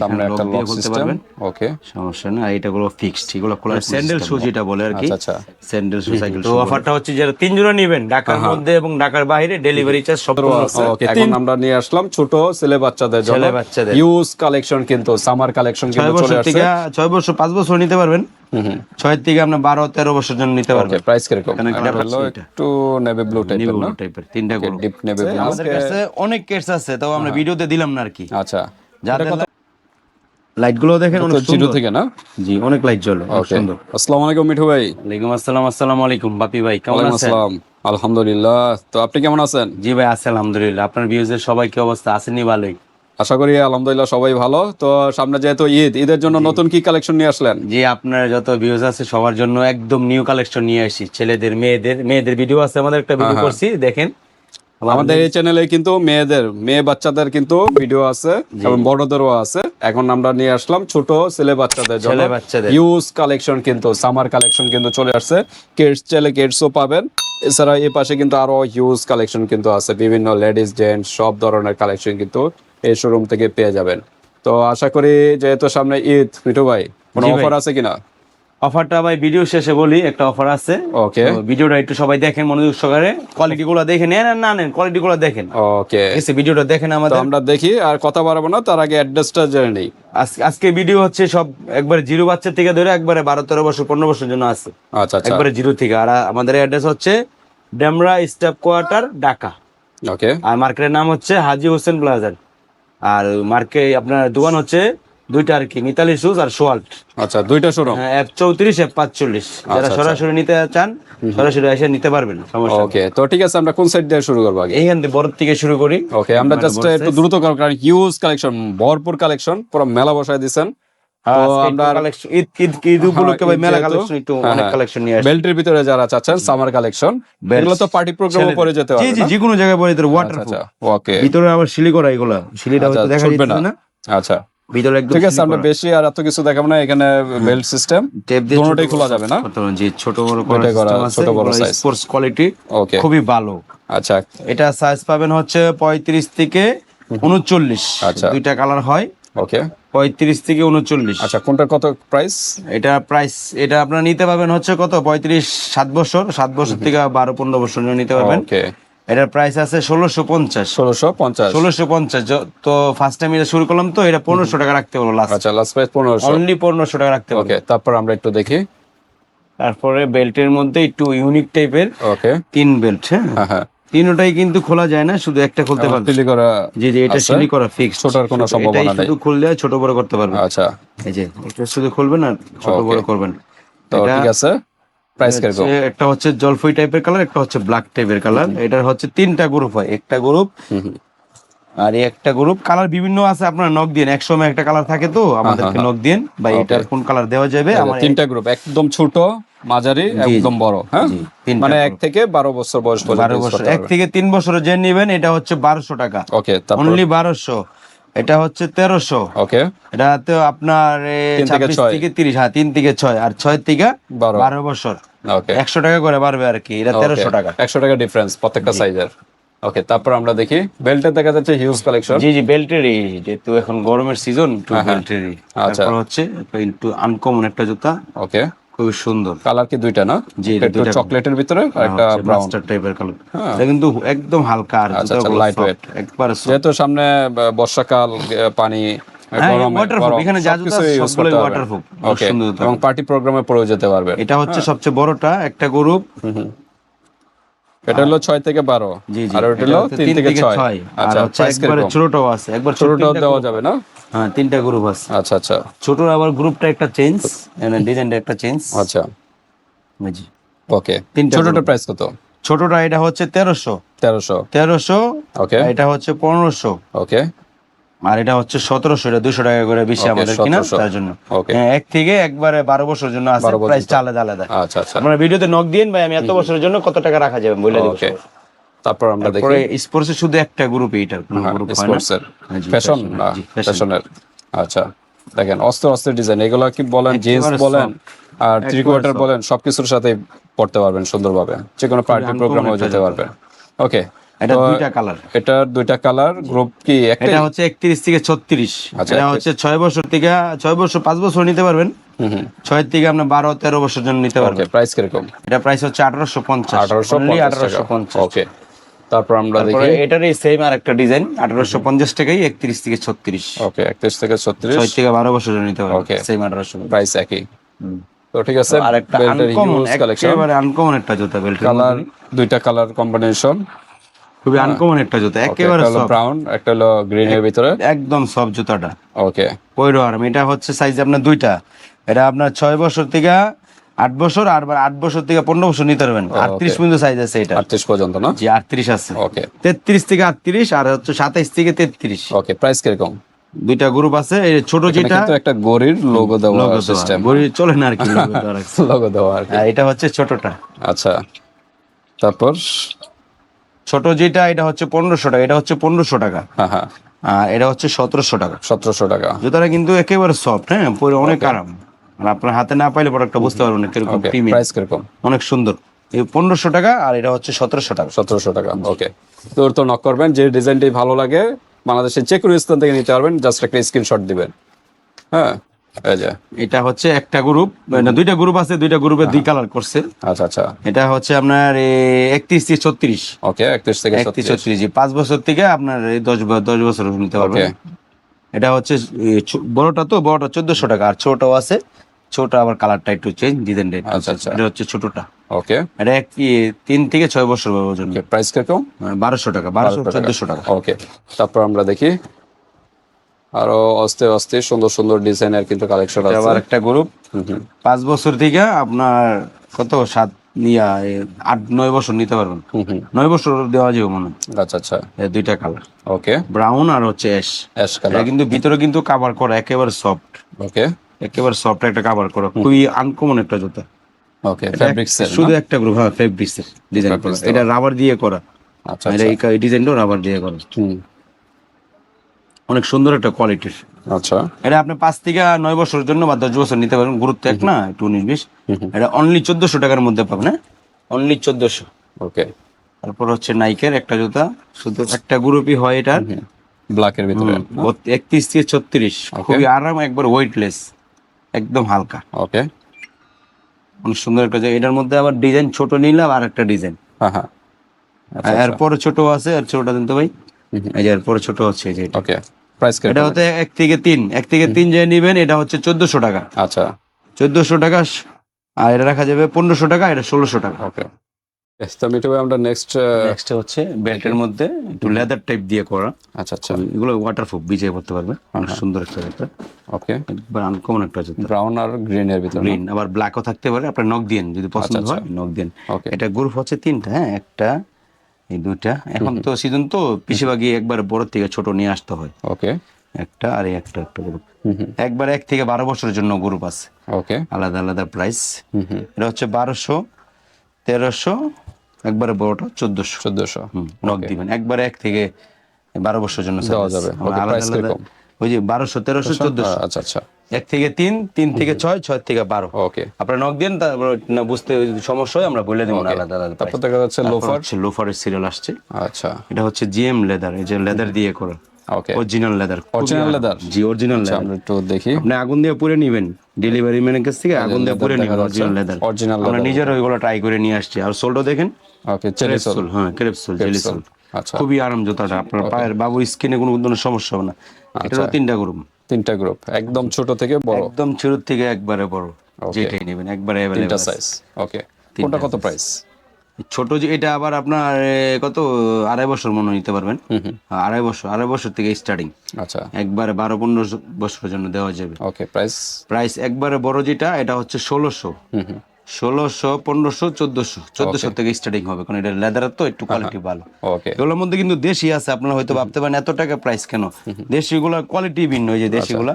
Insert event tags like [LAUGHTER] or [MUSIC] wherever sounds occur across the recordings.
সামনে একটা lock system ওকে সমস্যা না এটাগুলো ফিক্সড এগুলো খোলার স্যান্ডেল শু যেটা বলে আর কি আচ্ছা আচ্ছা। স্যান্ডেল শু সাইকেল তো অফারটা হচ্ছে যারা তিন জোড়া নেবেন ঢাকার মধ্যে এবং ঢাকার বাইরে ডেলিভারি চার্জ সব ওকে এখন আমরা নিয়ে আসলাম ছোট ছেলে বাচ্চাদের জন্য। ছেলে বাচ্চাদের। ইউজ কালেকশন কিন্তু সামার কালেকশন ছয় কিন্তু চলে বছর আসছে। থেকে ছয় বছর পাঁচ বছর নিতে পারবেন। হুম হুম। ছয় থেকে আপনি বারো তেরো বছর জন্য নিতে পারবেন। প্রাইস কীরকম। একটু নেভি ব্লু টাইপের না? তিনটা গরু ডিপ নেভি ব্লু আমাদের কাছে অনেক কেটস আছে তাও আমরা ভিডিওতে দিলাম না আর কি। আচ্ছা। যাদের লাইটগুলো দেখেন অনেক জিরো থেকে না? জি অনেক লাইট জ্বলে সুন্দর। আসসালামু আলাইকুম মিঠু ভাই। ওয়ালাইকুম আসসালাম আসসালামু আলাইকুম বাপি ভাই কেমন আছেন? আসসালাম আলহামদুলিল্লাহ। তো আপনি কেমন আছেন? জি ভাই আছে আলহামদুলিল্লাহ। আপনার ভিউজের সবাই কি অবস্থা? আসেনি ভালোই। আশা করি আলহামদুলিল্লাহ সবাই ভালো। তো সামনে যেহেতু ঈদ ঈদের জন্য নতুন কি কালেকশন নিয়ে আসলেন? জি আপনার যত ভিউজ আছে সবার জন্য একদম নিউ কালেকশন নিয়ে আসি। ছেলেদের মেয়েদের মেয়েদের ভিডিও আছে আমাদের একটা ভিডিও করছি দেখেন। আমাদের এই চ্যানেলে কিন্তু মেয়েদের মেয়ে বাচ্চাদের কিন্তু ভিডিও আছে এবং বড়দেরও আছে। এখন আমরা নিয়ে আসলাম ছোট ছেলে বাচ্চাদের জন্য ইউজ কালেকশন কিন্তু সামার কালেকশন কিন্তু চলে আসছে। কিডস ছেলে কিডসও পাবেন। এছাড়া এই পাশে কিন্তু আরও হিউজ কালেকশন কিন্তু আছে। বিভিন্ন লেডিস জেন্টস সব ধরনের কালেকশন কিন্তু এই শোরুম থেকে পেয়ে যাবেন। তো আশা করি যেহেতু সামনে ঈদ মিঠু ভাই কোনো অফার আছে কিনা? অফারটা ভাই ভিডিও শেষে বলি একটা অফার আছে। ওকে ভিডিওটা একটু সবাই দেখেন মনোযোগ সহকারে। কোয়ালিটি গুলো দেখে নেন আর না নেন কোয়ালিটি গুলো দেখেন ওকে এসে ভিডিওটা দেখেন আমাদের। আমরা দেখি আর কথা বাড়াবো না তার আগে অ্যাড্রেসটা জেনে নেই। আজ- আজকে ভিডিও হচ্ছে সব একবারে জিরো বাচ্চা থেকে ধরে একবারে বারো তেরো বছর পনেরো বছর জন্য আছে। আচ্ছা আচ্ছা। একবারে জিরো থেকে। আর আমাদের অ্যাড্রেস হচ্ছে Demra staff quarter Dhaka. Okay আর মার্কেটের নাম হচ্ছে হাজি হোসেন প্লাজার। আর মার্কে আপনার দোকান হচ্ছে দুইটা আর কি মিতালি শুজ আর সোয়াল্ট আচ্ছা দুইটা শোরুম হ্যাঁ এফ চৌত্রিশ এফ পাঁচচল্লিশ। যারা আচ্ছা। সরাসরি নিতে চান সরাসরি এসে নিতে পারবেন সমস্যা ওকে তো ঠিক আছে আমরা কোন সাইড দিয়ে শুরু করব আগে? এইখান থেকে বড় থেকে শুরু করি। ওকে আমরা জাস্ট একটু দ্রুত করব কারণ হিউজ কালেকশন ভরপুর কালেকশন পুরো মেলা বসায় একটু হ্যাঁ, হ্যাঁ। নিয়ে বেল্টের ভিতরে যারা চাচ্ছেন সামার কালেকশন Belts। এগুলো তো পার্টি প্রোগ্রামে পরে যেতে জি পারবে জি যে কোনো জায়গায় পরে আচ্ছা ওয়াটার আচ্ছা ওকে ভিতরে আবার সিলি করা এগুলা সিলিটা আচ্ছা, হয়তো দেখা যাচ্ছে না। না? আচ্ছা। ভিতরে একদম ঠিক আছে আমরা বেশি আর এত কিছু দেখাবো না এখানে বেল্ট সিস্টেম। টেপ দিয়ে দোনোটাই খোলা যাবে না? জি ছোট বড় করা, ছোট বড় size। স্পোর্টস কোয়ালিটি ওকে খুবই ভালো। আচ্ছা। এটা সাইজ পাবেন হচ্ছে পঁয়ত্রিশ থেকে উনচল্লিশ। আচ্ছা। দুইটা কালার হয়। ওকে পঁয়ত্রিশ থেকে উনচল্লিশ। আচ্ছা কোনটার কত প্রাইস এটা প্রাইস এটা আপনারা নিতে পারবেন হচ্ছে কত? পঁয়ত্রিশ সাত বছর সাত বছর থেকে বারো পনেরো বছর নিতে পারবেন। ওকে এটার প্রাইস আছে ষোলোশো পঞ্চাশ। ষোলোশো পঞ্চাশ। ষোলোশো পঞ্চাশ তো ফার্স্ট টাইম এটা শুরু করলাম তো এটা পনেরোশো টাকা রাখতে বলো লাস্ট আচ্ছা লাস্ট প্রাইস পনেরোশো। অনলি পনেরোশো টাকা রাখতে পারব ওকে তারপর আমরা একটু দেখি। তারপরে বেল্টের মধ্যে একটু ইউনিক টাইপের ওকে তিন বেল্ট হ্যাঁ? হ্যাঁ হ্যাঁ। তিনটাই কিন্তু খোলা যায় না শুধু একটা খুলতে পারবে। তিলি করা জি জি এটা? সিলি করা ফিক্স ছোটার কোনো সম্ভাবনা নেই। শুধু খুললে ছোট বড় করতে পারবে। আচ্ছা। এই যে এটা শুধু খুলবেন আর ছোট বড় করবেন। তো ঠিক আছে। প্রাইস কীরকম একটা হচ্ছে জলফই টাইপের কালার একটা হচ্ছে ব্ল্যাক টাইপের কালার এটার হচ্ছে তিনটা গ্রুপ হয় একটা গ্রুপ। আর একটা গ্রুপ কালার বিভিন্ন আছে আপনার নক দিন এক সময় একটা কালার থাকে তো আমাদেরকে নক দিন বা এটার কোন কালার দেওয়া যাবে আমার তিনটা গ্রুপ একদম ছোট মাঝারি একদম বড় হ্যাঁ? তিনটা মানে এক থেকে বারো বছর বয়স পর্যন্ত বারো বছর। এক থেকে তিন বছরের যে নিবেন এটা হচ্ছে বারোশো টাকা। ওকে অনলি বারোশো। এটা হচ্ছে তেরোশো। ওকে এটা তো আপনার তিন থেকে। তিরিশ হ্যাঁ তিন থেকে ছয় আর ছয় থেকে বারো। বছর। একশো টাকা করে বাড়বে আর কি এটা তেরোশো টাকা। একশো টাকা ডিফারেন্স প্রত্যেকটা সাইজের ওকে তারপর আমরা দেখি বেল্টে দেখা যাচ্ছে হিউজ কালেকশন জি জি বেল্টেরই যেহেতু এখন গরমের সিজন বেল্টেরই আচ্ছা। হচ্ছে একটু আনকমন একটা জুতা। ওকে খুবই সুন্দর। কালার কি দুইটা না? জি, দুইটা। চকলেটের ভিতরে একটা ব্রাউন টাইপের কালার এটা কিন্তু একদম হালকা আর জুতাগুলো light একবার। যেহেতু সামনে বর্ষাকাল পানি হ্যাঁ, গরমে waterproof, গরম, এখানে যা সবকিছু জুতা use সবগুলোই করতে পারবেন। waterproof, খুব Okay, সুন্দর জুতা। এবং পার্টি প্রোগ্রামে পড়ে যেতে পারবে। এটা হচ্ছে হ্যাঁ। সবচেয়ে বড়টা একটা গ্রুপ এটা হলো ছয় থেকে বারো জি জি। আর ওটা হলো হচ্ছে তিন থেকে ছয়। আচ্ছা প্রাইস একবারে ছোটটাও আছে একবার ছোটটাও দেওয়া যাবে না? হ্যাঁ তিনটা গ্রুপ আছে। আচ্ছা আচ্ছা ছোটর আবার গ্রুপটা একটা চেঞ্জ মানে ডিজাইনটা একটা চেঞ্জ আচ্ছা। বুঝি ওকে। ছোটটার প্রাইস কত? ছোটটা এটা হচ্ছে তেরোশো। তেরোশো। তেরোশো ওকে। এটা হচ্ছে পনেরোশো। ওকে। আর এটা হচ্ছে সতেরোশো এটা দুশো টাকা করে বেশি আমাদের কিনা তার জন্য। হ্যাঁ, এক থেকে একবারে বারো বছরের জন্য আছে প্রাইস আলাদা আলাদা আচ্ছা আচ্ছা। আপনারা ভিডিওতে নক দিন ভাই আমি এত বছরের জন্য কত টাকা রাখা যাবে বলে দিব তারপর আমরা দেখি। স্পোর্টস শুধু একটা গ্রুপ কোনো গ্রুপ না। স্পোর্টস এর। জি, ফ্যাশন। ফ্যাশনের আচ্ছা দেখেন অস্ত্র অস্ত্রের ডিজাইন এগুলো কি বলেন জিন্স বলেন আর থ্রি কোয়ার্টার বলেন সবকিছুর সাথে পড়তে পারবেন সুন্দরভাবে। যে কোনো পার্টি প্রোগ্রামেও যেতে পারবেন। ওকে এটা দুইটা কালার এটার দুইটা কালার গ্রুপ কি এটা হচ্ছে একত্রিশ থেকে ছত্রিশ। আচ্ছা, এটা হচ্ছে বছর থেকে বছর নিতে পারবেন। থেকে বারো তেরো বছর জন্য নিতে পারবেন। প্রাইস কীরকম? এটা প্রাইস হচ্ছে আঠারোশো পঞ্চাশ। আঠারোশো পঞ্চাশ ওকে তারপর আমরা দেখি। এটারই সেম আর একটা ডিজাইন আঠারোশো পঞ্চাশ টাকাই একত্রিশ থেকে ছত্রিশ। ওকে একত্রিশ থেকে ছত্রিশ। ছয় থেকে বারো বছর নিতে পারবেন। Okay. সেম আঠারোশো প্রাইস একই। তো ঠিক আছে আনকমন কালেকশন আনকমন একটা জুতা বেল্ট কালার দুইটা কালার কম্বিনেশন খুবই আনকমন একটা জুতা একেবারে soft, ব্রাউন একটা হলো গ্রিন এর ভিতরে। একদম সব জুতাটা। ওকে পয়রো আরাম এটা হচ্ছে সাইজ আপনার দুইটা। এটা আপনার ছয় বছর থেকে আট বছর আর আট বছর থেকে পনেরো বছর নিতে পারবেন। আটত্রিশ পর্যন্ত সাইজ আছে এটা। আটত্রিশ পর্যন্ত না? জি আটত্রিশ আছে। ওকে তেত্রিশ থেকে আটত্রিশ আর হচ্ছে সাতাইশ থেকে তেত্রিশ। ওকে প্রাইস কীরকম? দুইটা গ্রুপ আছে এই ছোট যেটা একটা গরির লোগো দেওয়া সিস্টেম গড়ি চলে না আর কি। [LAUGHS] লোগো দেওয়া আর আর এটা হচ্ছে ছোটটা। আচ্ছা। তারপর ছোট যেটা এটা হচ্ছে পনেরোশো টাকা এটা হচ্ছে পনেরোশো টাকা। হ্যাঁ হ্যাঁ। আর এটা হচ্ছে সতেরোশো টাকা। সতেরোশো টাকা। জুতাটা কিন্তু একেবারে সফট হ্যাঁ? পরে অনেক আরাম। আর আপনার হাতে না পাইলে প্রোডাক্টটা বুঝতে পারবেন কীরকম প্রিমিয়াম প্রাইস কীরকম? অনেক সুন্দর। এই পনেরোশো টাকা আর এটা হচ্ছে সতেরোশো টাকা। সতেরোশো টাকা ওকে তো তো নক করবেন যে ডিজাইনটি ভালো লাগে বাংলাদেশের যে কোনো স্থান থেকে নিতে পারবেন জাস্ট একটা স্ক্রিনশট দিবেন। হ্যাঁ? এটা হচ্ছে একটা গ্রুপ না দুইটা গ্রুপ আছে দুইটা গ্রুপে দুই কালার করছে। আচ্ছা আচ্ছা। এটা হচ্ছে আপনার একত্রিশ থেকে ছত্রিশ। ওকে একত্রিশ থেকে একত্রিশ ছত্রিশ। পাঁচ বছর থেকে আপনার দশ দশ বছর নিতে পারবেন। এটা হচ্ছে বড়টা তো বড়টা চোদ্দশো টাকা। আর ছোটও আছে। ছোট আবার কালারটা একটু চেঞ্জ ডিজাইন আচ্ছা, আচ্ছা। এটা হচ্ছে ছোটটা। ওকে। এটা এক তিন থেকে ছয় বছর ওজন। প্রাইস কীরকম? বারোশো টাকা বারোশো চোদ্দশো টাকা। ওকে। তারপর আমরা দেখি। আরও অস্তে অস্তে সুন্দর সুন্দর ডিজাইনের কিন্তু কালেকশন আছে আবার একটা গ্রুপ পাঁচ বছর থেকে আপনার কত? সাত নিয়া আট নয় বছর নিতে পারবেন। নয় বছর দেওয়া যাবে মনে আচ্ছা আচ্ছা। দুইটা কালার ওকে ব্রাউন আর হচ্ছে অ্যাশ অ্যাশ কালার কিন্তু ভিতরে কিন্তু কাভার করা একেবারে সফট ওকে একেবারে সফট একটা কাভার করা। খুবই আনকমন একটা জুতা। ওকে ফ্যাব্রিক্স এর শুধু একটা গ্রুপ হ্যাঁ ফেব্রিক্স ডিজাইন করা। এটা রাবার দিয়ে করা। আচ্ছা এটা এই- এই ডিজাইনটাও রাবার দিয়ে করা। হুম। অনেক সুন্দর একটা কোয়ালিটির আচ্ছা। এটা আপনি পাঁচ থেকে নয় বছরের জন্য বা দশ বছর নিতে পারেন গুরুত্ব এক না একটু উনিশ বিশ। এটা অনলি চোদ্দশো টাকার মধ্যে পাবেন হ্যাঁ? অনলি চোদ্দশো। ওকে। তারপর হচ্ছে নাইকের একটা জুতা শুধু একটা গ্রুপই হয় এটা ব্ল্যাকের ভিতরে। একত্রিশ থেকে ছত্রিশ। খুবই আরাম একবার ওয়েটলেস একদম হালকা। ওকে। অনেক সুন্দর একটা জায়গা। এটার মধ্যে আবার ডিজাইন ছোট নিলাম আর একটা ডিজাইন হ্যাঁ হ্যাঁ। এরপরে ছোট আছে আর ছোটটা দিন তো ভাই এই যে এরপরে ছোট হচ্ছে এই যে ওকে। প্রাইস এটা হচ্ছে এক থেকে তিন। এক থেকে তিন যে নিবেন এটা হচ্ছে চোদ্দশো টাকা। আচ্ছা। চোদ্দশো টাকা আর এটা রাখা যাবে পনেরোশো টাকা এটা ষোলোশো টাকা। ওকে আমরা নেক্সট নেক্সট হচ্ছে বেল্টের মধ্যে একটু লেদার টাইপ দিয়ে করা। আচ্ছা আচ্ছা। এগুলো ওয়াটারপ্রুফ করতে পারবে অনেক সুন্দর একটা জুতা ওকে একবার আনকমন একটা জুতা ব্রাউন আর গ্রিন এর ভিতরে গ্রিন আবার ব্ল্যাকও থাকতে পারে। আপনার নখ দিন যদি পছন্দ আচ্ছা, হয় নখ দিন ওকে এটা গ্রুপ হচ্ছে তিনটা হ্যাঁ? একটা এই দুইটা। এখন তো সিজন তো বেশিরভাগই একবার বড় থেকে ছোট নিয়ে আসতে হয়। ওকে। একটা আর একটা একটা গ্রুপ একবার এক থেকে বারো বছরের জন্য গ্রুপ আছে। ওকে। আলাদা আলাদা প্রাইস হুম হুম। এটা হচ্ছে বারোশো তেরোশো একবারে বড়টা চোদ্দশো। চোদ্দশো। নখ দিবেন। একবারে এক থেকে বারো বছর জন্য দেওয়া যাবে। আবার আলাদা আলাদা ওই যে বারোশো তেরোশো? চোদ্দশো। আচ্ছা আচ্ছা। এক থেকে তিন তিন থেকে ছয় ছয় থেকে বারো। ওকে। আপনার নখ দিন তারপর বুঝতে সমস্যা হয় আমরা বলে দেবো আলাদা আলাদা তারপর দেখা যাচ্ছে লোফার লোফারের সিরিয়াল আসছে। আচ্ছা। এটা হচ্ছে জিএম লেদার এই যে লেদার দিয়ে করা। Okay. Original leather Original leather? জি অরিজিনাল আচ্ছা লেদার আমরা একটু দেখি। আপনি আগুন দিয়ে নেবেন। ডেলিভারি ম্যানের কাছ থেকে আগুন দিয়ে নেবেন অরিজিনাল লেদার অরিজিনাল আমরা নিজের ওইগুলো ট্রাই করে নিয়ে আসছি। আর সোলটা দেখেন? ওকে সোল হ্যাঁ ক্রেপসোল জেলি সোল আচ্ছা। খুবই আরাম জুতাটা আপনার পায়ের বাবু স্কিনে কোনো সমস্যা হবে না। এটারও তিনটা গ্রুপ তিনটা গ্রুপ একদম ছোট থেকে বড়? একদম ছোট থেকে একবারে বড় যেটাই নেবেন একবারে তিনটা সাইজ ওকে কোনটা কত প্রাইস ছোট যে এটা আবার আপনার কত? আড়াই বছর মনে নিতে পারবেন। হ্যাঁ, আড়াই বছর আড়াই বছর থেকে স্টার্টিং আচ্ছা। একবারে বারো পনেরো বছরের জন্য দেওয়া যাবে। ওকে প্রাইস প্রাইস একবারে বড় যেটা এটা হচ্ছে ষোলোশো। ষোলোশো পনেরোশো চোদ্দশো। চোদ্দশো থেকে স্টার্টিং হবে কারণ এটা লেদারের তো একটু কোয়ালিটি ভালো। ওকে এগুলোর মধ্যে কিন্তু দেশি আছে আপনারা হয়তো ভাবতে পারেন এত টাকা প্রাইস কেন? দেশিগুলোর কোয়ালিটি ভিন্ন এই যে দেশিগুলা।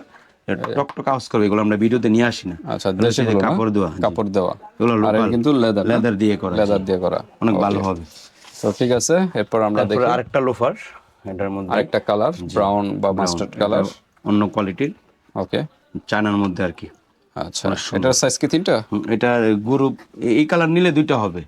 টকটক আউস করবে এগুলো আমরা ভিডিওতে নিয়ে আসি না। আচ্ছা দেশি কাপড় দেওয়া। কাপড় দেওয়া। এগুলো আর কিন্তু লেদার লেদার দিয়ে করা লেদার দিয়ে করা। অনেক ভালো হবে। তো ঠিক আছে এরপর আমরা দেখি। আরেকটা লোফার এটার মধ্যে। আরেকটা কালার ব্রাউন বা মাস্টার্ড কালার অন্য কোয়ালিটির ওকে চায়নার মধ্যে আর কি। আচ্ছা। এটার সাইজ কি তিনটা? এটা গ্রুপ এই কালার নিলে দুইটা হবে।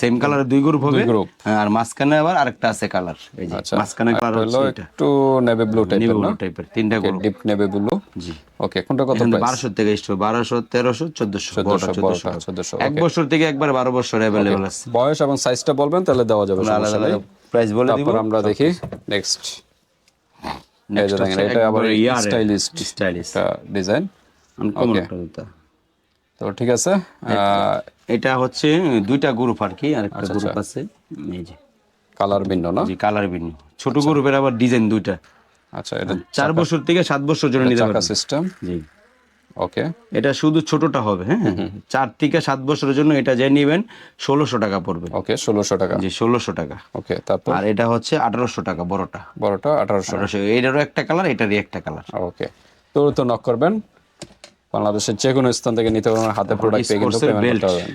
সেম কালারের দুই গ্রুপ হবে। group। হ্যাঁ, আর মাঝখানে আবার আরেকটা আছে কালার এই যে আচ্ছা। মাঝখানে কালার হলো একটু নেভি ব্লু টাইপের না? টাইপের তিনটা গ্রুপ ডিপ নেভি ব্লু জি। ওকে কোনটা কত প্রাইস বারোশো থেকে স্টোর বারোশো তেরোশো চোদ্দশো চোদ্দশো চোদ্দশো বারোটা চোদ্দশো। এক বছর থেকে একবার বারো বছর অ্যাভেলেবল আছে। বয়স এবং সাইজটা বলবেন তাহলে দেওয়া যাবে আলাদা আলাদা প্রাইস বলে দিব। তারপর আমরা দেখি নেক্সট এটা আবার স্টাইলিস্ট স্টাইলিশ ডিজাইন আনকমন একটা জুতা। তো ঠিক আছে এটা হচ্ছে দুইটা গ্রুপ আর কি আর আচ্ছা, একটা গ্রুপ আছে। এই যে। কালার ভিন্ন না? জি কালার ভিন্ন। ছোট গ্রুপের আবার ডিজাইন দুইটা। আচ্ছা এটা চার বছর থেকে সাত বছর জন্য নিতে পারবেন সিস্টেম জি। ওকে এটা শুধু ছোটটা হবে হ্যাঁ? চার থেকে সাত বছরের জন্য এটা যে নিবেন ষোলোশো টাকা পড়বে। ওকে ষোলোশো টাকা। জি ষোলোশো টাকা। ওকে তারপর? আর এটা হচ্ছে আঠারোশো টাকা বড়টা। বড়টা আঠারোশো। আঠারোশো। এটারও একটা কালার এটারই একটা কালার ওকে তো তো নক করবেন। বাংলাদেশের যে কোনো স্থান থেকে নিতে পারবেন হাতে প্রোডাক্ট পেয়ে কিন্তু পেমেন্ট করতে পারবেন।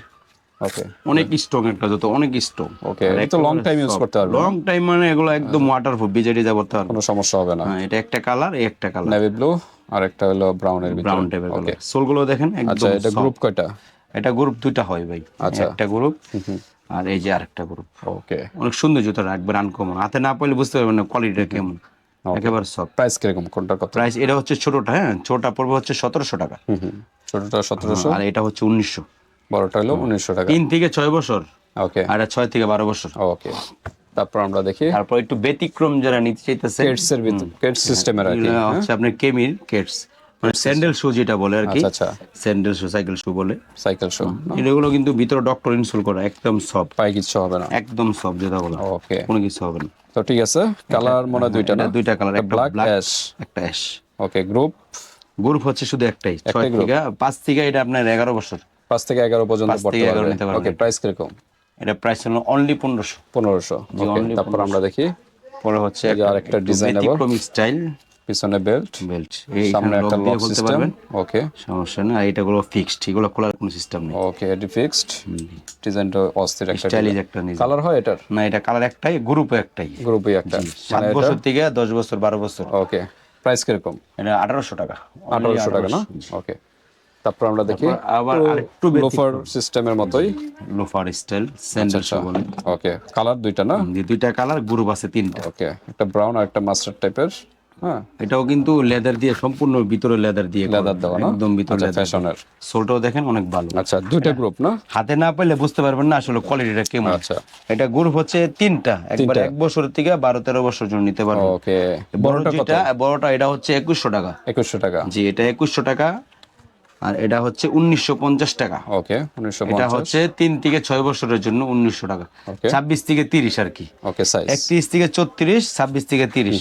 ওকে অনেক স্ট্রং একটা জুতো অনেক স্ট্রং ওকে এটা তো লং টাইম ইউজ করতে পারবেন। লং টাইম মানে এগুলো একদম ওয়াটারপ্রুফ বিজেডি যা করতে পারবে কোনো সমস্যা হবে না। হ্যাঁ এটা একটা কালার এই একটা কালার নেভি ব্লু আর একটা হলো ব্রাউনের ভিতরে। ব্রাউন টাইপের ওকে কালার সোলগুলো দেখেন একদম আচ্ছা এটা গ্রুপ কয়টা? এটা গ্রুপ দুইটা হয় ভাই। আচ্ছা। একটা গ্রুপ আর এই যে আরেকটা গ্রুপ ওকে অনেক সুন্দর জুতোটা একবার আনকমন হাতে না পাইলে বুঝতে পারবেন না কোয়ালিটিটা কেমন। একেবারে সব প্রাইস কীরকম? কোনটা কত প্রাইস এটা হচ্ছে ছোটটা হ্যাঁ? ছোটটা পড়বে হচ্ছে সতেরোশো টাকা। ছোটটা সতেরোশো। আর এটা হচ্ছে উনিশশো। বড়টা হলো উনিশশো টাকা। তিন থেকে ছয় বছর। ওকে আর এটা ছয় থেকে বারো বছর। ওকে তারপর আমরা দেখি। তারপর একটু ব্যতিক্রম যারা নিতে চাইতেছে কেটস এর ভিতর কেটস সিস্টেমের আর কি হচ্ছে আপনার কেমির কেটস মানে স্যান্ডেল শু যেটা বলে আর কি। আচ্ছা আচ্ছা। স্যান্ডেল শু সাইকেল শু বলে। সাইকেল শো এগুলো কিন্তু ভিতরে ডক্টর ইনস্টল করা একদম সব পায়ে কিচ্ছু হবে না। একদম সব যেটাগুলো ওকে কোনো কিছু হবে না। তো ঠিক আছে কালার মনে হয় দুইটা না? দুইটা কালার একটা ব্ল্যাক অ্যাশ একটা অ্যাশ ওকে গ্রুপ গ্রুপ হচ্ছে শুধু একটাই ছয় থেকে পাঁচ থেকে এটা আপনার এগারো বছর। পাঁচ থেকে এগারো পর্যন্ত। ওকে প্রাইস কীরকম? এটা প্রাইস হলো অনলি পনেরোশো। পনেরোশো। তারপর আমরা দেখি। পরে হচ্ছে এই যে আরেকটা ডিজাইনেবল স্টাইল পিছনে বেল্ট বেল্ট সামনে একটা লক সিস্টেম ওকে সমস্যা না আর এটাগুলো ফিক্সড এগুলো খোলার কোনো সিস্টেম নেই। ওকে এটি ফিক্সড ডিজাইনটা অস্থির একটা স্টাইলিশ একটা নিজে কালার হয় এটার? না এটা কালার একটাই গ্রুপে একটাই। গ্রুপই একটা। সাত বছর থেকে দশ বছর বারো বছর। ওকে প্রাইস কীরকম? এটা আঠারোশো টাকা। আঠারোশো টাকা না? ওকে তারপর আমরা দেখি আবার আরেকটু লোফার সিস্টেমের মতোই। লোফার স্টাইল স্যান্ডেল বলে। ওকে কালার দুইটা না? দুইটা কালার গ্রুপ আছে তিনটা। ওকে একটা ব্রাউন আর একটা মাস্টার্ড টাইপের হ্যাঁ। এটাও কিন্তু লেদার দিয়ে সম্পূর্ণ ভিতরে লেদার দিয়ে লেদার দেওয়া না? একদম ভিতরে আচ্ছা leather। ফ্যাশনের। সোলটাও দেখেন অনেক ভালো। আচ্ছা দুইটা গ্রুপ না? হাতে না পেলে বুঝতে পারবেন না আসলে কোয়ালিটিটা কেমন। আচ্ছা। এটা গ্রুপ হচ্ছে তিনটা। একবার এক বছর থেকে বারো তেরো বছর জন্য নিতে পারবেন। ওকে। বড়টা কত? যেটা বড়টা এটা হচ্ছে একুশশো টাকা। একুশশো টাকা। জি এটা একুশশো টাকা। আর এটা হচ্ছে উনিশশো পঞ্চাশ টাকা। ওকে এটা হচ্ছে তিন থেকে ছয় বছরের জন্য উনিশশো টাকা. ছাব্বিশ থেকে তিরিশ আর কি। ওকে সাইজ একত্রিশ থেকে চৌত্রিশ ছাব্বিশ থেকে তিরিশ।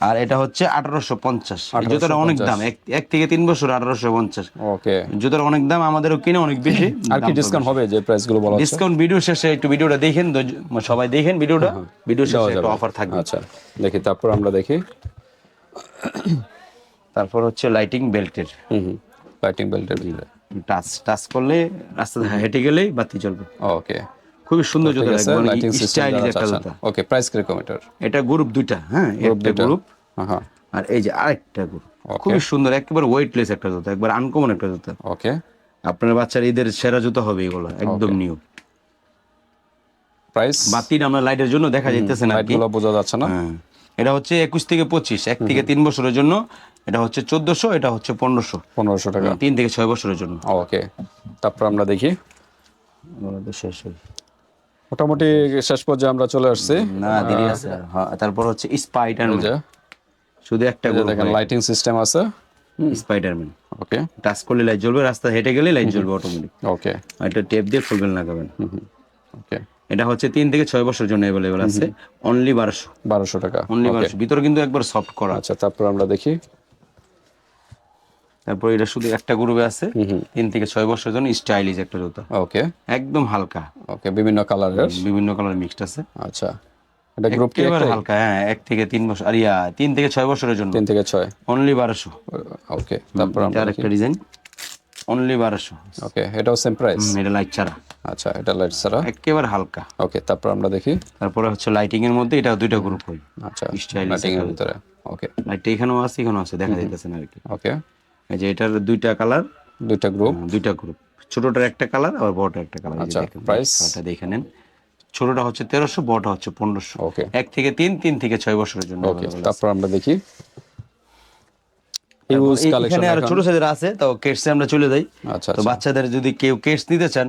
আর এটা হচ্ছে আঠারোশো পঞ্চাশ। জুতোটা অনেক দাম এক থেকে তিন বছর আঠারোশো পঞ্চাশ। ওকে। জুতোর অনেক দাম আমাদেরও কিনে অনেক বেশি। আর কি ডিসকাউন্ট হবে যে প্রাইসগুলো বলা ডিসকাউন্ট ভিডিও শেষে একটু ভিডিওটা দেখেন সবাই দেখেন ভিডিওটা ভিডিও শেষে একটা অফার থাকবে। আচ্ছা দেখি তারপর আমরা দেখি। তারপর হচ্ছে লাইটিং বেল্টের হুম হুম। লাইটিং বেল্টের টাচ টাচ করলে রাস্তা হেঁটে গেলেই বাতি জ্বলবে। ওকে। খুবই সুন্দর জুতো সিস্টেম স্টাইলিশ একটা জুতো ওকে প্রাইস কীরকম এটার এটা গ্রুপ দুইটা হ্যাঁ? একটা গ্রুপ হ্যাঁ আর এই যে আরেকটা গ্রুপ খুবই সুন্দর একেবারে ওয়েটলেস একটা জুতো একবার আনকমন একটা জুতো। ওকে আপনার বাচ্চার ঈদের সেরা জুতো হবে এগুলো একদম নিউ প্রাইস বাতিটা আমরা লাইটের জন্য দেখা যাইতেছে না আর লাইট কি গুলো বোঝা যাচ্ছে না। হ্যাঁ। এটা হচ্ছে একুশ থেকে পঁচিশ এক থেকে তিন বছরের জন্য। এটা হচ্ছে চোদ্দশো এটা হচ্ছে পনেরোশো। পনেরোশো টাকা। তিন থেকে ছয় বছরের জন্য। ওকে তারপর আমরা দেখি। শেষ হল। মোটামুটি শেষ পর্যায়ে আমরা চলে আসছি। না দেরি আছে। হ্যাঁ তারপর হচ্ছে স্পাইডারম্যান শুধু একটা এই দেখেন লাইটিং সিস্টেম আছে। স্পাইডারম্যান ওকে টাচ করলে লাইট জ্বলবে রাস্তা হেঁটে গেলে লাইট জ্বলবে অটোমেটিক ওকে এটা টেপ দিয়ে খুলবেন লাগাবেন। ওকে এটা হচ্ছে তিন থেকে ছয় বছর জন্য অ্যাভেলেবেল আছে। অনলি বারোশো। বারোশো টাকা। অনলি বারোশো। ভিতরে কিন্তু একবার সফট করা। আচ্ছা তারপর আমরা দেখি। তারপর এটা শুধু একটা গ্রুপে আছে। তিন থেকে ছয় বছরের জন্য স্টাইলিশ একটা জুতা। ওকে। একদম হালকা। ওকে বিভিন্ন কালারের? বিভিন্ন কালার মিক্সড আছে। আচ্ছা। এটা গ্রুপ কি হালকা হ্যাঁ এক থেকে তিন বছর আর ইয়া তিন থেকে ছয় বছরের জন্য। তিন থেকে ছয়। অনলি বারোশো। ওকে তারপর আর একটা ডিজাইন অনলি বারোশো। ওকে এটাও সেম প্রাইস এটা লাইট ছাড়া। আচ্ছা এটা লাইট ছাড়া? একেবারে হালকা। ওকে তারপর আমরা দেখি। তারপরে হচ্ছে লাইটিং এর মধ্যে এটা দুইটা গ্রুপ হয়। আচ্ছা লাইটিং এর ভিতরে। ওকে। লাইটটা এখানেও আছে এখানেও আছে দেখা যাইতেছে না আর কি ওকে। এই যে এটার দুইটা কালার দুইটা গ্রুপ দুইটা গ্রুপ ছোটটার একটা কালার আর বড়টার একটা কালার। আচ্ছা? এটা দেখে নেন। ছোটটা হচ্ছে তেরোশো বড়টা হচ্ছে পনেরোশো. এক থেকে তিন তিন থেকে ছয় বছরের জন্য তারপর আমরা দেখি। এখানে আরও ছোট সাইজের আছে তো কেটসে আমরা চলে যাই। আচ্ছা তো বাচ্চাদের যদি কেউ কেটস নিতে চান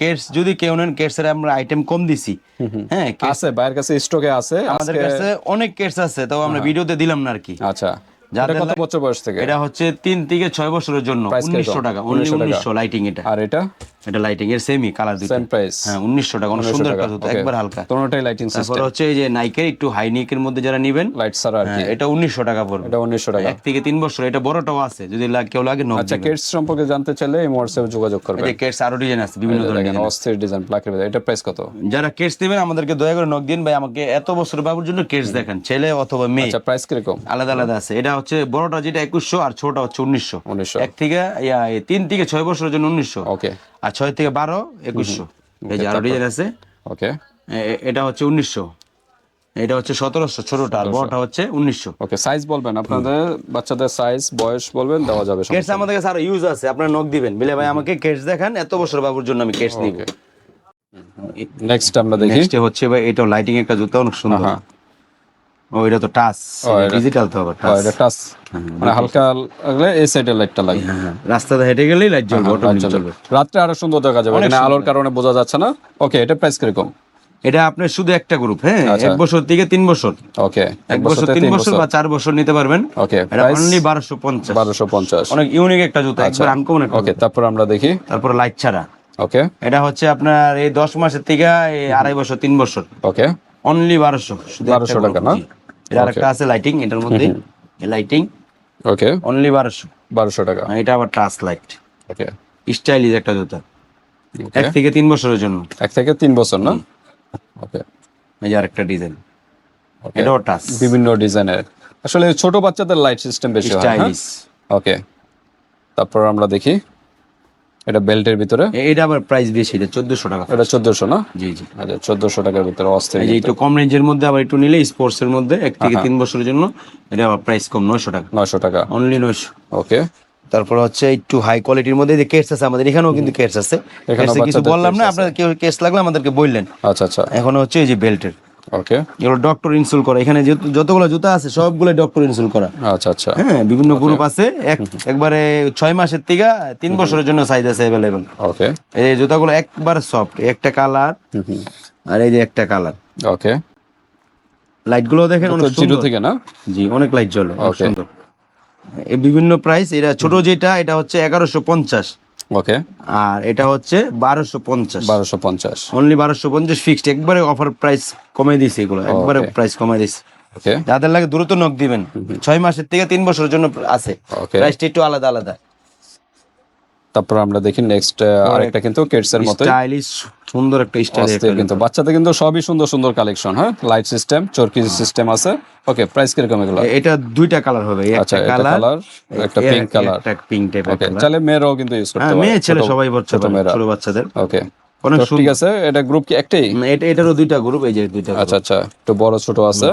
কেটস যদি কেউ নেন কেটসের আমরা আইটেম কম দিছি। হ্যাঁ আছে বাইরের কাছে স্টকে আছে। আমাদের কাছে অনেক কেটস আছে তাও আমরা ভিডিওতে দিলাম না আর কি। আচ্ছা। যাদের এটা কত বছর বয়স থেকে এটা হচ্ছে তিন থেকে ছয় বছরের জন্য Price কীরকম? উনিশশো টাকা অনলি 1900 টাকা। উনিশশো লাইটিং এটা আর এটা এটা লাইটিং এর সেমি কালার দুটো সেম প্রাইস হ্যাঁ উনিশশো টাকা অনেক সুন্দর কাজ হতো একবার হালকা। তোনোটাই লাইটিং তারপর হচ্ছে এই যে নাইকের একটু হাই নিকের মধ্যে যারা নিবেন লাইট ছাড়া আর কি। হ্যাঁ, এটা উনিশশো টাকা পড়বে। এটা উনিশশো টাকা। এক থেকে তিন বছর এটা বড়টাও আছে যদি কেউ লাগে নক আচ্ছা কেটস সম্পর্কে জানতে চাইলে এই হোয়াটসঅ্যাপে যোগাযোগ করবেন। যে কেটস আরও ডিজাইন আছে বিভিন্ন ধরনের অস্থির ডিজাইন প্লাকের ভিতরে। এটা প্রাইস কত? যারা কেটস নেবেন আমাদেরকে দয়া করে নক দিন। ভাই আমাকে এত বছর বাবুর জন্য কেটস দেখান ছেলে অথবা মেয়ে। আচ্ছা প্রাইস কীরকম? আলাদা আলাদা আছে। এটা হচ্ছে বড়টা যেটা একুশশো আর ছোটটা হচ্ছে উনিশশো। উনিশশো। এক থেকে ইয়া, এই তিন থেকে ছয় বছরের জন্য উনিশশো। ওকে আর ছয় থেকে বারো একুশশো। এই যে আরও ডিজাইন আছে? ওকে। এটা হচ্ছে উনিশশো। এটা হচ্ছে সতেরোশো ছোটটা আর বড়টা হচ্ছে উনিশশো। ওকে সাইজ বলবেন আপনাদের বাচ্চাদের সাইজ বয়স বলবেন দেওয়া যাবে কেটস আমাদের কাছে আরও ইউজ আছে আপনারা নক দিবেন। বলে ভাই আমাকে কেটস দেখান এত বছর বাবুর জন্য আমি কেটস নিব। নেক্সট আমরা দেখি। নেক্সট হচ্ছে ভাই এটা লাইটিং একটা জুতা অনেক সুন্দর। হ্যাঁ। ও এটা তো টাচ ডিজিটাল তো আবার টাচ। এটা টাচ মানে হালকা লাগলে এই সাইডে লাইটটা লাগে। রাস্তাতে হেঁটে গেলেই লাইট জ্বলবে অটোমেটিক জ্বলবে। জ্বলবে। রাত্রে আরও সুন্দর দেখা যাবে এখানে আলোর কারণে বোঝা যাচ্ছে না। ওকে এটা প্রাইস কীরকম? এটা আপনার শুধু একটা গ্রুপ হ্যাঁ আচ্ছা। এক বছর থেকে তিন বছর। ওকে এক বছর তিন বছর বা চার বছর নিতে পারবেন। ওকে এটা অনলি বারোশো পঞ্চাশ। বারোশো পঞ্চাশ। অনেক ইউনিক একটা জুতা একবার আনকমন একটা ওকে তারপর আমরা দেখি। তারপর লাইট ছাড়া। ওকে এটা হচ্ছে আপনার এই দশ মাসের থেকে আড়াই বছর তিন বছর। ওকে অনলি বারোশো 1200 টাকা না? এটা আরেকটা আছে লাইটিং এটার মধ্যে লাইটিং ওকে অনলি বারোশো। বারোশো টাকা। এটা আবার টাচ লাইট ওকে স্টাইলিশ একটা জুতা। এক থেকে তিন বছরের জন্য। এক থেকে তিন বছর না? ওকে এই যে আরেকটা ডিজাইন এটাও টাচ বিভিন্ন ডিজাইনের আসলে ছোট বাচ্চাদের লাইট সিস্টেম বেশি হয় হ্যাঁ? স্টাইলিশ ওকে তারপর আমরা দেখি। এটা বেল্টের ভিতরে? এটা আবার প্রাইস বেশি এটা চোদ্দশো টাকা। এটা চোদ্দশো না? জি জি। আচ্ছা চোদ্দশো টাকার ভিতরে অস্থির এই একটু কম রেঞ্জের মধ্যে আবার একটু নিলে স্পোর্টস এর মধ্যে এক থেকে তিন বছরের জন্য এটা আবার প্রাইস কম নয়শো টাকা। নয়শো টাকা। অনলি নয়শো। ওকে তারপর হচ্ছে একটু হাই কোয়ালিটির মধ্যে যে কেটস আছে আমাদের এখানেও কিন্তু কেটস আছে। কিছু বললাম না আপনার কেউ কেস লাগলে আমাদেরকে বললেন। আচ্ছা আচ্ছা। এখন হচ্ছে এই যে বেল্টের ওকে এগুলো ডক্টর ইনসুল করা। এখানে যত- যতগুলো জুতা আছে সবগুলো ডক্টর ইনসুল করা। আচ্ছা আচ্ছা। হ্যাঁ বিভিন্ন গ্রুপ আছে। এক একবারে ছয় মাসের থেকে তিন বছরের জন্য সাইজ আছে অ্যাভেলেবেল ওকে এই জুতাগুলো একবার সফট একটা কালার আর এই যে একটা কালার ওকে লাইটগুলো দেখেন অনেক জিরো থেকে না? জি অনেক লাইট জ্বলে সুন্দর। এই বিভিন্ন প্রাইস এটা ছোট যেটা এটা হচ্ছে এগারোশো পঞ্চাশ। ওকে। আর এটা হচ্ছে বারোশো পঞ্চাশ। বারোশো পঞ্চাশ। অনলি বারোশো পঞ্চাশ ফিক্সড একবারে অফার প্রাইস কমে দিছে এগুলো একবারে প্রাইস কমে ওকে যাদের লাগে দ্রুত নক দিবেন। ছয় মাসের থেকে তিন বছরের জন্য আছে. প্রাইসটা একটু আলাদা আলাদা। তারপর আমরা দেখি নেক্সট আরেকটা কিন্তু কিডস এর মতো স্টাইলিশ সুন্দর একটা স্টাইল কিন্তু। বাচ্চাদের কিন্তু সবই সুন্দর সুন্দর কালেকশন হ্যাঁ? লাইট সিস্টেম চরকি সিস্টেম আছে। ওকে প্রাইস কীরকম এগুলো? এটা দুইটা কালার হবে আচ্ছা একটা কালার কালার একটা পিঙ্ক কালার একটা পিঙ্ক টাইপের ওকে চাইলে মেয়েরাও কিন্তু ইউজ করতে হ্যাঁ পারে মেয়ে ছেলে সবাই বাচ্চা ছোট মেয়েরা। ছোট বাচ্চাদের। ওকে অনেক ঠিক আছে এটা গ্রুপ কি একটাই। এটা এটারও দুইটা গ্রুপ এই যে দুইটা আচ্ছা আচ্ছা একটু বড় ছোট আছে।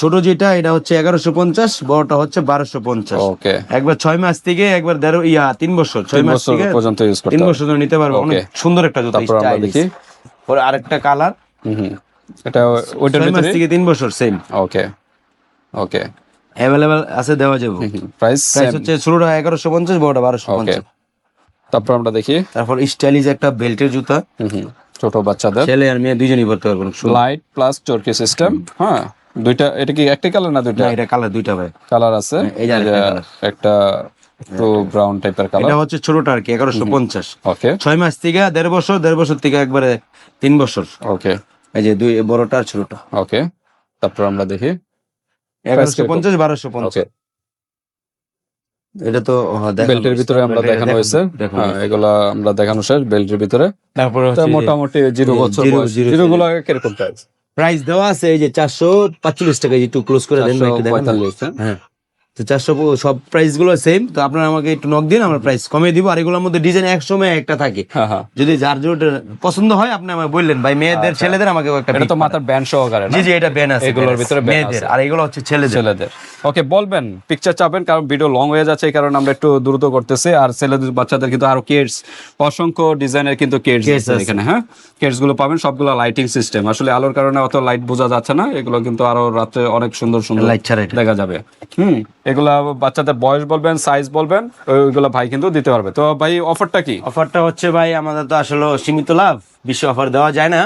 ছোট যেটা এটা হচ্ছে এগারোশো পঞ্চাশ বড়টা হচ্ছে বারোশো পঞ্চাশ। ওকে একবার ছয় মাস থেকে একবার দেড় ইয়া তিন বছর ছয় মাস থেকে পর্যন্ত ইউজ তিন বছর ধরে নিতে পারব। অনেক সুন্দর একটা জুতা। দেখি। পরে আরেকটা কালার। এটা ওইটার মাস থেকে তিন বছর সেম ওকে ওকে অ্যাভেলেবেল আছে দেওয়া যাবে। প্রাইস প্রাইস হচ্ছে ষোলোটা এগারোশো পঞ্চাশ বড়টা বারোশো পঞ্চাশ। তারপর আমরা দেখি। তারপর স্টাইলিশ একটা বেল্টের জুতা। ছোট বাচ্চাদের। ছেলে আর মেয়ে দুইজনই পড়তে পারবেন লাইট প্লাস চরকি সিস্টেম হ্যাঁ। দুইটা এটা কি একটাই কালার না দুইটা? এটা কালার দুইটা ভাই। কালার আছে? এই যে একটা একটু ব্রাউন টাইপের কালার এটা হচ্ছে ছোটটা আর কি এগারোশো পঞ্চাশ। ওকে ছয় মাস থেকে দেড় বছর দেড় বছর থেকে একবারে তিন বছর। ওকে এই যে দুই বড়টা আর ছোটটা। ওকে তারপর আমরা দেখি। এগারোশো কীরকম? পঞ্চাশ বারোশো পঞ্চাশ। ওকে এটা তো বেল্টের ভিতরে আমরা দেখানো হয়েছে। হ্যাঁ এগুলা আমরা দেখানো শেষ বেল্টের ভিতরে। তারপরে হচ্ছে মোটামুটি জিরো বছর জিরো গুলো কীরকম প্রাইস প্রাইস দেওয়া আছে এই যে চারশো পাঁচচল্লিশ টাকা একটু ক্লোজ করে দেন হ্যাঁ। হ্যাঁ। তো চারশো সব প্রাইসগুলো সেম তো আপনারা আমাকে একটু নক দিন আমরা প্রাইস কমিয়ে দিব। আর এগুলোর মধ্যে ডিজাইন এক সময় একটা থাকে। হ্যাঁ যদি যার যেটা পছন্দ হয় আপনি আমাকে বললেন ভাই মেয়েদের ছেলেদের আমাকে একটা এটা তো মাথার ব্যান্ড সহকারে জি জি এটা ব্যান আছে এগুলোর ভিতরে মেয়েদের আর এগুলো হচ্ছে ছেলেদের। ছেলেদের। ওকে বলবেন পিকচার চাপেন কারণ ভিডিও লং হয়ে যাচ্ছে এই কারণে আমরা একটু দ্রুত করতেছি। আর ছেলেদের বাচ্চাদের কিন্তু আরও কেডস অসংখ্য ডিজাইনের কিন্তু কেডস। এখানে হ্যাঁ? কেডসগুলো পাবেন সবগুলো লাইটিং সিস্টেম আসলে আলোর কারণে অত লাইট বোঝা যাচ্ছে না এগুলো কিন্তু আরও রাতে অনেক সুন্দর সুন্দর লাইট ছাড়া দেখা যাবে। হুম এগুলা বাচ্চাদের বয়স বলবেন সাইজ বলবেন ওইগুলো ভাই কিন্তু দিতে পারবে। তো ভাই অফারটা কি? অফারটা হচ্ছে ভাই আমাদের তো আসলে সীমিত লাভ। বেশি অফার দেওয়া যায় না।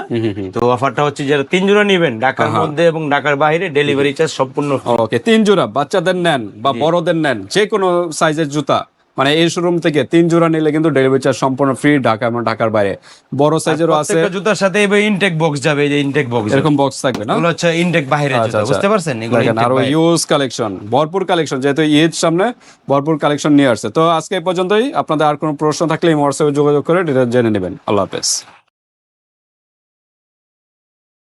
তো অফারটা হচ্ছে যে তিন জোড়া নিবেন ঢাকার মধ্যে এবং ঢাকার বাইরে ডেলিভারি চার্জ সম্পূর্ণ। ওকে তিন জোড়া বাচ্চাদের নেন বা বড়দের নেন যে কোনো সাইজের জুতা মানে এই শোরুম থেকে তিন জোড়া নিলে কিন্তু ডেলিভারি চার্জ সম্পূর্ণ ফ্রি ঢাকা এবং ঢাকার বাইরে। বড় সাইজেরও আছে। জুতার সাথে এবার ইনটেক বক্স যাবে এই যে ইনটেক বক্স এরকম বক্স থাকবে না? এগুলো হচ্ছে ইনটেক বাইরে আচ্ছা, জুতা আচ্ছা। বুঝতে পারছেন? এগুলো আরও ইউজ কালেকশন ভরপুর কালেকশন যেহেতু ঈদ সামনে ভরপুর কালেকশন নিয়ে আসছে। তো আজকে পর্যন্তই আপনাদের আর কোনো প্রশ্ন থাকলে এই হোয়াটসঅ্যাপে যোগাযোগ করে ডিটেইলস জেনে নেবেন। আল্লাহ হাফেজ।